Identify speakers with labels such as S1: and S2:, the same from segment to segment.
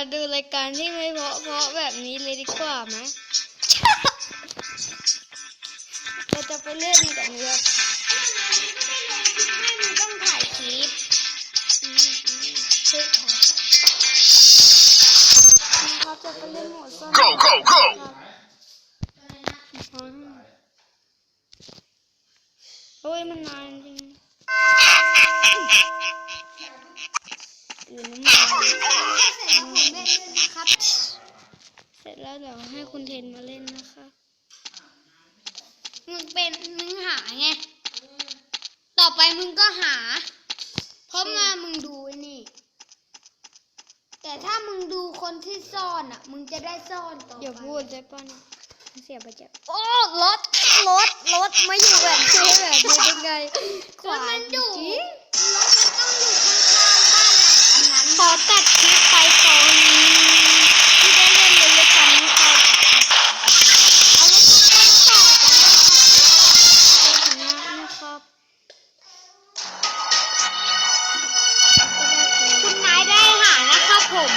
S1: ที่ไม่เพราะเพราะแบบนี้เลยดีกว่าไหมเราจะไปเล่นกันเลย
S2: ไม่มึงต้องถ่ายคลิป
S1: อืมอืมเฮ้ยค่ะเราจะไปเล่นโหมดซ่อน
S3: Go, go, go
S1: อืมโอ้ยมันนานจริง อยู่น้ำมัน
S2: เสร็จแล้วผมเล่นด้วยนะครับ
S1: เสร็จแล้วเดี๋ยวให้คุณเทนมาเล่นนะคะ
S2: มึงเป็นมึงหาไง ต่อไปมึงก็หา เพราะมามึงดูไอ้นี่ แต่ถ้ามึงดูคนที่ซ่อนอะ มึงจะได้ซ่อนต่อไป
S1: อย่าพูดได้ป่ะเนี่ยเสียประจักษ์
S2: โอ้รถรถรถไม่อยู่แบบ
S1: ใช่แบบนี้ได้ไง
S2: รถมันอยู่
S1: จริง
S2: รถมันต้องอยู่ข้างๆบ้านหลัง อันนั้น
S1: ขอตัดคลิปไปตอนที่ได้เล่นเลยละกันนะครับ
S2: เอารถมาต่อกันนะครับ
S1: ชนะนะครับ
S2: คุณนายได้หานะครับผม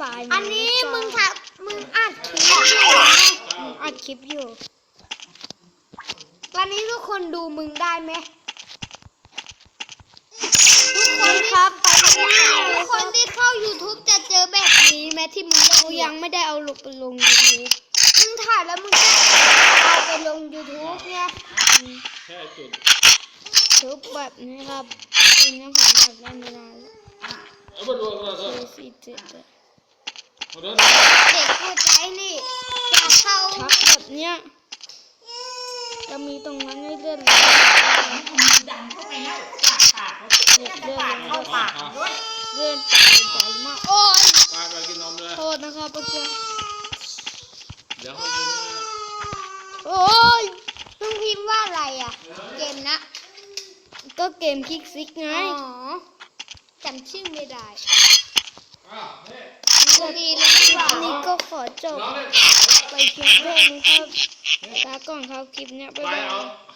S2: สาย
S1: อันนี้
S2: มึงทำมึงอัดคลิปอยู่ไง
S1: อัดคลิปอยู่
S2: ตอนนี้ทุกคนดูมึงได้ไหมทุกคน
S1: ครับไป
S2: ทุ
S1: ไม่ได้เล
S2: ก
S1: ย
S2: คนที่เข้า YouTube จะเจอแบบนี้ไหมที่มึงเล่น
S1: กู
S2: อ
S1: ยังไม่ได้เอาลงไปลงยูทูบ
S2: มึงถ่ายแล้วมึงจะเอาไปลง YouTube ไง
S4: แค่จุด
S1: ทุบแบบนี้ครับจริงนะผมอยากได้ไม่ได้แล้ว
S4: เอาไปดูเอาไปดู
S1: สี่สี่เจ็ด เลย
S4: เอาดู
S2: เด็กเข้าใจนี่จะเข้า
S1: ชักแบบเนี้ยจะมีตรงนั้นให้เลื่อนเลยเนี่ยเลื่อนลงก็เลื่อนไปไกลมาก
S2: โอ้ย
S4: ปลาไปกินนมเลย
S1: โทษนะครับเมื่อกี้
S4: เดี๋ยวเขากินนะ
S1: โอ้ย
S2: มึงพิมพ์ว่าอะไรอะ เกมนะ
S1: ก็เกมคิกซิกไง
S2: อ๋อจำชื่อไม่ได้
S4: อ้าวเฮ้ย
S2: ดีเลยดีกว่า
S1: อันนี้ก็ขอจบ
S4: น้องเล่น
S1: ไปเพียงเท่านี้ครับลาก่อนครับคลิปเนี้ยบ๊าย
S4: ไป
S1: บาย